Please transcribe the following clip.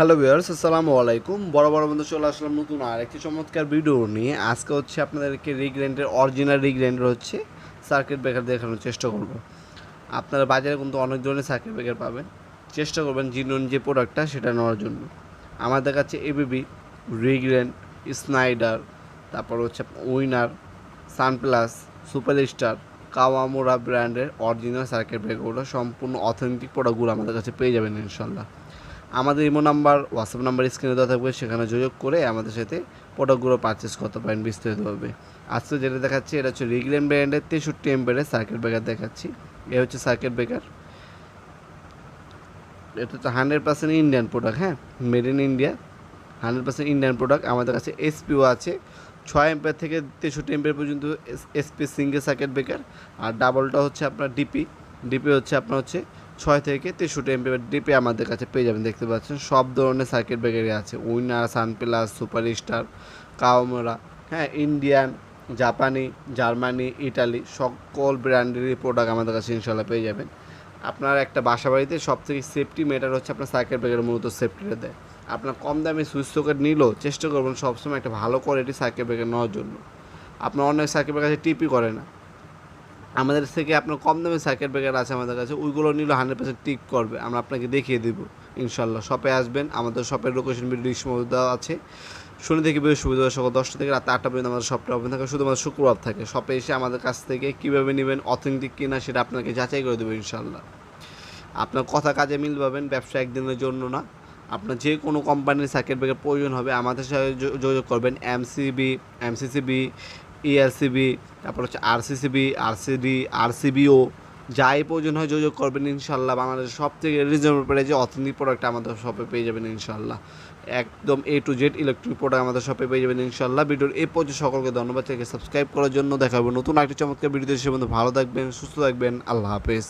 Hello viewers আসসালামু আলাইকুম। বড় বড় বন্ধু চলে আসলাম নতুন আর একটি চমৎকার ভিডিও নিয়ে। আজকে হচ্ছে আপনাদেরকে রিগ্রেন্টের অরিজিনাল রিগ্রেন্ডার হচ্ছে সার্কিট ব্রেকার দেখানোর চেষ্টা করব। আপনারা বাজারে কিন্তু অনেক ধরনের সার্কিট ব্রেকার পাবেন। চেষ্টা করবেন জিনোন যে প্রোডাক্টটা সেটা নেওয়ার জন্য। আমাদের কাছে এবিবি রিগ্রেন্ড স্নাইডার তারপর হচ্ছে winner Sunplus super star Kawamora ব্র্যান্ডের অরিজিনাল সার্কিট ব্রেকারগুলো সম্পূর্ণ অথেন্টিক প্রোডাক্টগুলো আমাদের কাছে পেয়ে যাবেন ইনশাল্লাহ আমাদের ইমো নাম্বার হোয়াটসঅ্যাপ নাম্বার স্ক্রিনে দেওয়া থাকবে, সেখানে যোগাযোগ করে আমাদের সাথে প্রোডাক্টগুলো পারচেস করতে পারেন বিস্তারিতভাবে আজকে যেটা দেখাচ্ছি, এটা হচ্ছে রিগলেন ব্র্যান্ডের তেষট্টি এম্পের সার্কিট ব্রেকার দেখাচ্ছি। এ হচ্ছে সার্কিট ব্রেকার এটা হচ্ছে হান্ড্রেড পার্সেন্ট ইন্ডিয়ান প্রোডাক্ট হ্যাঁ? Made in India hundred percent Indian product আমাদের কাছে এসপিও আছে। ছয় এম্পের থেকে তেষট্টি এম্পের পর্যন্ত এসপি সিঙ্গেল সার্কিট ব্রেকার আর ডাবলটা হচ্ছে আপনার ডিপি ডিপি হচ্ছে আপনার হচ্ছে ছয় থেকে তেষট্টি এমপি ডিপি আমাদের কাছে পেয়ে যাবেন, দেখতে পাচ্ছেন। সব ধরনের সার্কিট ব্রেকারই আছে। Winner Sunplus super star Kawamora হ্যাঁ ইন্ডিয়ান জাপানি জার্মানি ইটালি সকল ব্র্যান্ডেরই প্রোডাক্ট আমাদের কাছে ইনশাল্লাহ পেয়ে যাবেন। আপনার একটা বাসা বাড়িতে সব থেকে সেফটি মেটার হচ্ছে আপনার সার্কিট ব্রেকার মূলত সেফটিটা দেয়। আপনার কম দামে সুইচ সকেট নিলেও চেষ্টা করবেন সবসময় একটা ভালো কোয়ালিটি সার্কিট ব্রেকার নেওয়ার জন্য। আপনার অনেক সার্কিট ব্রেকার টিপি করে না। আমাদের থেকে আপনার কম দামে সার্কিট ব্রেকার আছে আমাদের কাছে, ওইগুলো নিলে হান্ড্রেড পার্সেন্ট টিক করবে, আমরা আপনাকে দেখিয়ে দেবো, ইনশাল্লাহ। শপে আসবেন, আমাদের শপের লোকেশন মধ্যে দেওয়া আছে। শনি থেকে বেশ সুবিধা সকাল দশটা থেকে রাত আটটা পর্যন্ত আমাদের শপটা ওপেন থাকে, শুধুমাত্র শুক্রবার থাকে। শপে এসে আমাদের কাছ থেকে কীভাবে নেবেন অথেন্টিক কিনা সেটা আপনাকে যাচাই করে দেবো, ইনশাল্লাহ। আপনার কথা কাজে মিল পাবেন, ব্যবসা একদিনের জন্য না। আপনার যে কোনো কোম্পানির সার্কিট ব্রেকার প্রয়োজন হবে, আমাদের সাথে যোগাযোগ করবেন এমসিবি এমসিসিবি ইএলসিবি E তারপর হচ্ছে আরসিসিবি আরসিডি আরসিবিও যাই প্রয়োজন হয় যোগাযোগ করবেন ইনশাল্লাহ বাংলাদেশের সব থেকে রিজনেবল প্রাইজে অথেন্টিক প্রোডাক্ট আমাদের শপে পেয়ে যাবেন ইনশাল্লাহ একদম A to Z electric product আমাদের শপে পেয়ে যাবেন ইনশাল্লাহ ভিডিওর এই পর্যন্ত সকলকে ধন্যবাদ। থেকে সাবস্ক্রাইব করার জন্য দেখা হবে নতুন একটি চমৎকার ভিডিও সে বন্ধু ভালো থাকবেন, সুস্থ থাকবেন। আল্লাহ হাফেজ।